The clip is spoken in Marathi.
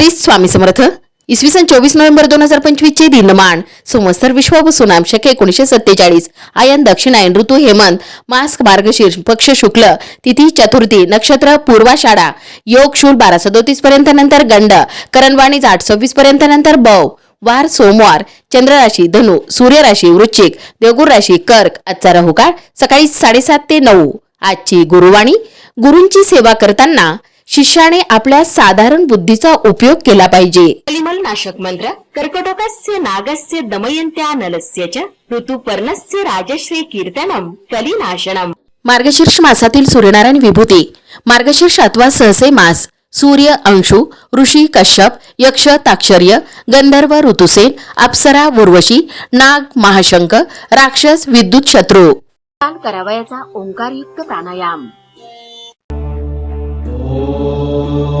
श्री स्वामी समर्थ इसवी सन चोवीस नोव्हेंबर दोन हजार पंचवीस चे दिनमान संवत्सर विश्व सुनाम एकोणीशे सत्तेचाळीस आयन दक्षिणायन ऋतू हेमंत मास्क मार्गशीर्ष पक्ष शुक्ल तिथी चतुर्थी नक्षत्र पूर्वाषाढा योग शूल बारा सदोतीस पर्यंत नंतर गंड करणवाणीज आठ सव्वीस पर्यंत नंतर बव वार सोमवार चंद्र राशी धनु सूर्य राशी वृश्चिक देवगुर राशी कर्क आजचा राहुकाळ सकाळी साडेसात ते नऊ. आजची गुरुवाणी गुरूंची सेवा करताना शिष्याने आपल्या साधारण बुद्धीचा उपयोग केला पाहिजे. कलिमल नाशक मंत्र कर्कटकस्य नागस्य दमयन्त्या नलस्य च ऋतुपर्णस्य राजश्री कीर्तनम कलिनाशनम. मार्गशीर्ष मासातील सूर्यनारायण विभूती मार्गशीर्ष अथवा सहसे मास सूर्य अंशु ऋषी कश्यप यक्ष ताक्षर्य गंधर्व ऋतुसेन अप्सरा उर्वशी नाग महाशंक राक्षस विद्युत शत्रू. काल करावयाचा ओंकारयुक्त प्राणायाम. Oh.